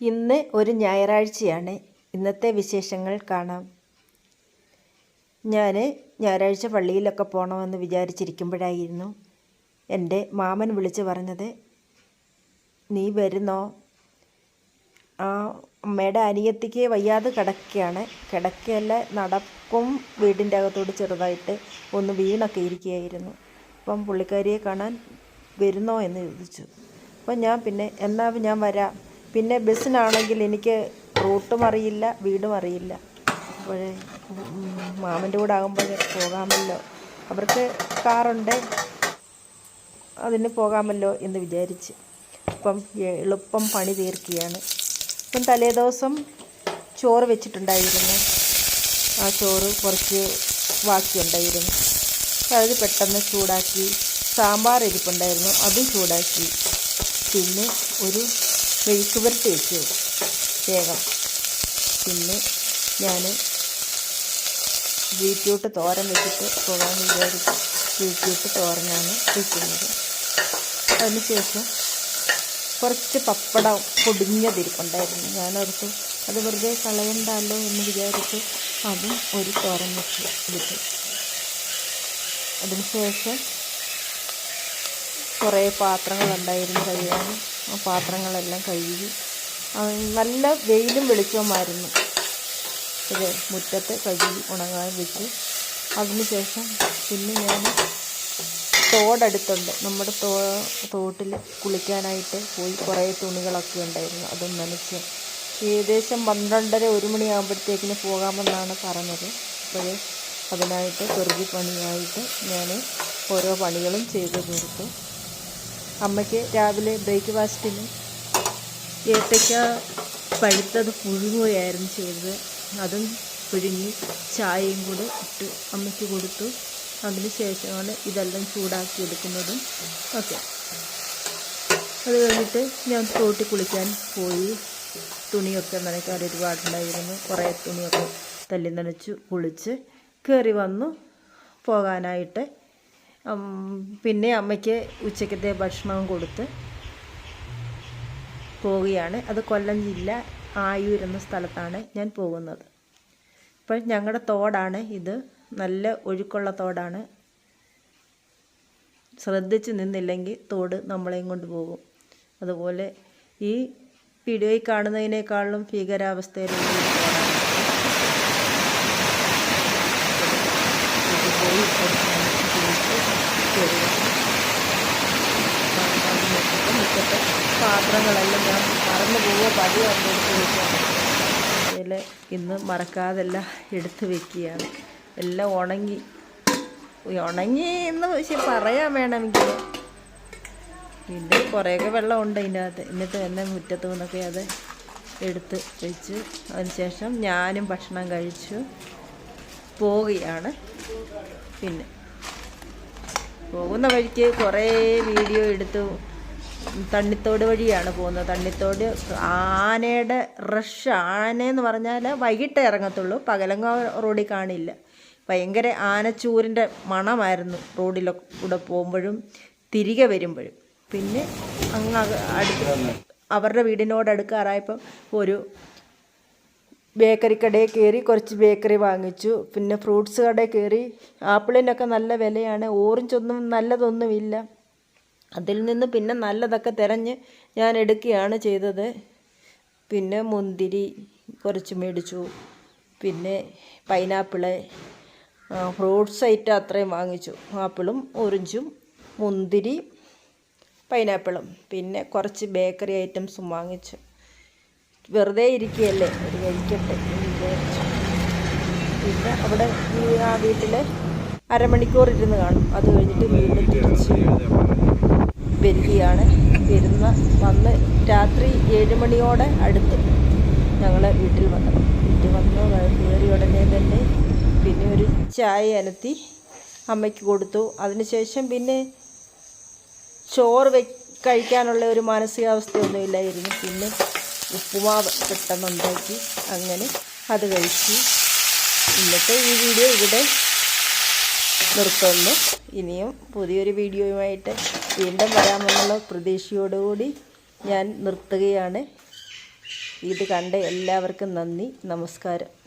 ഇന്ന് ഒരു ഞായറാഴ്ചയാണ്. ഇന്നത്തെ വിശേഷങ്ങൾ കാണാം. ഞാൻ ഞായറാഴ്ച പള്ളിയിലൊക്കെ പോകണമെന്ന് വിചാരിച്ചിരിക്കുമ്പോഴായിരുന്നു എന്റെ മാമൻ വിളിച്ച് പറഞ്ഞത് നീ വരുന്നോ? ആ അമ്മയുടെ അനിയത്തിക്ക് വയ്യാതെ കിടക്കുകയാണ്. കിടക്കയല്ല നടക്കും വീടിന്റെ അകത്തോട് ചെറുതായിട്ട് ഒന്ന് വീണൊക്കെ ഇരിക്കുകയായിരുന്നു. അപ്പം പുള്ളിക്കാരിയെ കാണാൻ വരുന്നോ എന്ന് ചോദിച്ചു. അപ്പം ഞാൻ പിന്നെ എന്നാൽ ഞാൻ വരാം. പിന്നെ ബസ്സിനാണെങ്കിൽ എനിക്ക് റൂട്ടും അറിയില്ല വീടും അറിയില്ല. അപ്പോൾ മാമന്റെ കൂടെ ആകുമ്പോൾ പോകാമല്ലോ. അവർക്ക് കാറുണ്ട് അതിന് പോകാമല്ലോ എന്ന് വിചാരിച്ച്. അപ്പം എളുപ്പം പണി തീർക്കുകയാണ്. അപ്പം തലേദിവസം ചോറ് വെച്ചിട്ടുണ്ടായിരുന്നു. ആ ചോറ് കുറച്ച് ബാക്കിയുണ്ടായിരുന്നു. അത് പെട്ടെന്ന് ചൂടാക്കി സാമ്പാർ ഇരിപ്പുണ്ടായിരുന്നു അതും ചൂടാക്കി. പിന്നെ ഒരു മെഴുക്ക് പുരട്ടി വെച്ചു വേഗം പിന്നെ ഞാൻ ബീറ്റ്റൂട്ട് തോരൻ വെച്ചിട്ട് പോകാമെന്ന് വിചാരിച്ചു. ബീറ്റ്റൂട്ട് തോരനാണ് വെക്കുന്നത്. അതിനുശേഷം കുറച്ച് പപ്പടം പൊടിഞ്ഞതിരിപ്പുണ്ടായിരുന്നു ഞാനവർക്ക് അത് വെറുതെ കളയണ്ടല്ലോ എന്ന് വിചാരിച്ച് അതും ഒരു തോരൻ വെച്ച് എടുത്തു. അതിനുശേഷം കുറേ പാത്രങ്ങളുണ്ടായിരുന്നു കഴുകാൻ. ആ പാത്രങ്ങളെല്ലാം കഴുകി. നല്ല വെയിലും വെളിച്ചവുമായിരുന്നു. ഇത് മുറ്റത്ത് കഴുകി ഉണങ്ങാൻ വെച്ചു. അതിനുശേഷം പിന്നെ ഞാൻ തോടടുത്തുണ്ട്. നമ്മുടെ തോ തോട്ടിൽ കുളിക്കാനായിട്ട് പോയി കുറേ തുണികളൊക്കെ ഉണ്ടായിരുന്നു. അതും നനച്ച് ഏകദേശം പന്ത്രണ്ടര ഒരു മണിയാകുമ്പോഴത്തേക്കിന് പോകാമെന്നാണ് പറഞ്ഞത്. അപ്പോൾ അതിനായിട്ട് പെറുകി പണിയായിട്ട് ഞാൻ ഓരോ പണികളും ചെയ്തു തീർത്തു. അമ്മയ്ക്ക് രാവിലെ ബ്രേക്ക്ഫാസ്റ്റിന് ഏത്തയ്ക്ക പഴുത്തത് പുഴുങ്ങുകയായിരുന്നു ചെയ്തത്. അതും പുഴുങ്ങി ചായയും കൂടെ ഇട്ട് അമ്മയ്ക്ക് കൊടുത്തു. അതിന് ശേഷമാണ് ഇതെല്ലാം ചൂടാക്കി എടുക്കുന്നതും ഓക്കെ അത് കഴിഞ്ഞിട്ട് ഞാൻ തോട്ടി കുളിക്കാൻ പോയി. തുണിയൊക്കെ നനയ്ക്കാൻ ഒരുപാടുണ്ടായിരുന്നു. കുറേ തുണിയൊക്കെ തല്ലി നനച്ചു കുളിച്ച് കയറി വന്നു. പോകാനായിട്ട് പിന്നെ അമ്മയ്ക്ക് ഉച്ചക്കത്തെ ഭക്ഷണവും കൊടുത്ത് പോവുകയാണ്. അത് കൊല്ലം ജില്ല ആയൂർ എന്ന സ്ഥലത്താണ് ഞാൻ പോകുന്നത്. ഇപ്പോൾ ഞങ്ങളുടെ തോടാണ് ഇത്. നല്ല ഒഴുക്കുള്ള തോടാണ്. ശ്രദ്ധിച്ച് നിന്നില്ലെങ്കിൽ തോട് നമ്മളെയും കൊണ്ട് പോകും. അതുപോലെ ഈ വീഡിയോയിൽ കാണുന്നതിനേക്കാളും ഭീകരാവസ്ഥയിലുള്ള ഒരു തോടാണ് പോയി മുറ്റത്തെ പാത്രങ്ങളെല്ലാം ഞാൻ മറന്നു പോവുക പതിവാണ് എടുത്ത് വെച്ചാണ് അതിൽ ഇന്ന് മറക്കാതെല്ലാം എടുത്ത് വെക്കുകയാണ്. എല്ലാം ഉണങ്ങി ഉണങ്ങി എന്ന് പക്ഷെ പറയാൻ വേണമെങ്കിൽ പിന്നെ കുറേയൊക്കെ വെള്ളമുണ്ട് ഇതിന്റെ അകത്ത് എന്നിട്ട് തന്നെ മുറ്റത്ത് നിന്നൊക്കെ അത് എടുത്ത് വെച്ച് അതിനുശേഷം ഞാനും ഭക്ഷണം കഴിച്ചു പോവുകയാണ്. പിന്നെ പോകുന്ന വഴിക്ക് കുറേ വീഡിയോ എടുത്തു തണ്ണിത്തോട് വഴിയാണ് പോകുന്നത്. തണ്ണിത്തോട് ആനയുടെ റഷ് ആനയെന്ന് പറഞ്ഞാൽ വൈകിട്ടേ ഇറങ്ങത്തുള്ളൂ. പകലങ്ങ റോഡിൽ കാണില്ല. ഭയങ്കര ആനച്ചൂരിന്റെ മണമായിരുന്നു റോഡിലൊക്കെ കൂടെ പോകുമ്പോഴും തിരികെ വരുമ്പോഴും. പിന്നെ അങ്ങ് അടുത്ത് അവരുടെ വീടിനോട് അടുക്കാറായപ്പം ഒരു ബേക്കറി കടയിൽ കയറി കുറച്ച് ബേക്കറി വാങ്ങിച്ചു. പിന്നെ ഫ്രൂട്ട്സ് കടയിൽ കയറി. ആപ്പിളിനൊക്കെ നല്ല വിലയാണ്. ഓറഞ്ചൊന്നും നല്ലതൊന്നുമില്ല. അതിൽ നിന്ന് പിന്നെ നല്ലതൊക്കെ തിരഞ്ഞ് ഞാൻ എടുക്കുകയാണ് ചെയ്തത്. പിന്നെ മുന്തിരി കുറച്ച് മേടിച്ചു. പിന്നെ പൈനാപ്പിൾ ഫ്രൂട്ട്സ് ഐറ്റം അത്രയും വാങ്ങിച്ചു. ആപ്പിളും ഓറഞ്ചും മുന്തിരി പൈനാപ്പിളും. പിന്നെ കുറച്ച് ബേക്കറി ഐറ്റംസും വാങ്ങിച്ചു. വെറുതെ ഇരിക്കുകയല്ലേ ഒരു കഴിക്കട്ടെ വിചാരിച്ചു. പിന്നെ അവിടെ ആ വീട്ടിൽ അരമണിക്കൂർ ഇരുന്ന് കാണും. അത് കഴിഞ്ഞിട്ട് വീണ്ടും തിരിച്ച് വരികയാണ് വരുന്ന വന്ന് രാത്രി ഏഴ് മണിയോടെ അടുത്ത് ഞങ്ങൾ വീട്ടിൽ വന്നു. വീട്ടിൽ വന്നു കയറി ഉടനെ തന്നെ പിന്നെ ഒരു ചായ അനത്തി അമ്മയ്ക്ക് കൊടുത്തു. അതിനുശേഷം പിന്നെ ചോറ് വെ കഴിക്കാനുള്ള ഒരു മാനസികാവസ്ഥയൊന്നും ഇല്ലായിരുന്നു പിന്നെ ഉപ്പുമാവ് പെട്ടെന്നുണ്ടാക്കി. അങ്ങനെ അത് കഴിച്ചു. ഇന്നത്തെ ഈ വീഡിയോ ഇവിടെ നിർത്തുന്നു. ഇനിയും പുതിയൊരു വീഡിയോയുമായിട്ട് വീണ്ടും വരാമെന്നുള്ള പ്രതീക്ഷയോടുകൂടി ഞാൻ നിർത്തുകയാണ്. ഇത് കണ്ട എല്ലാവർക്കും നന്ദി. നമസ്കാരം.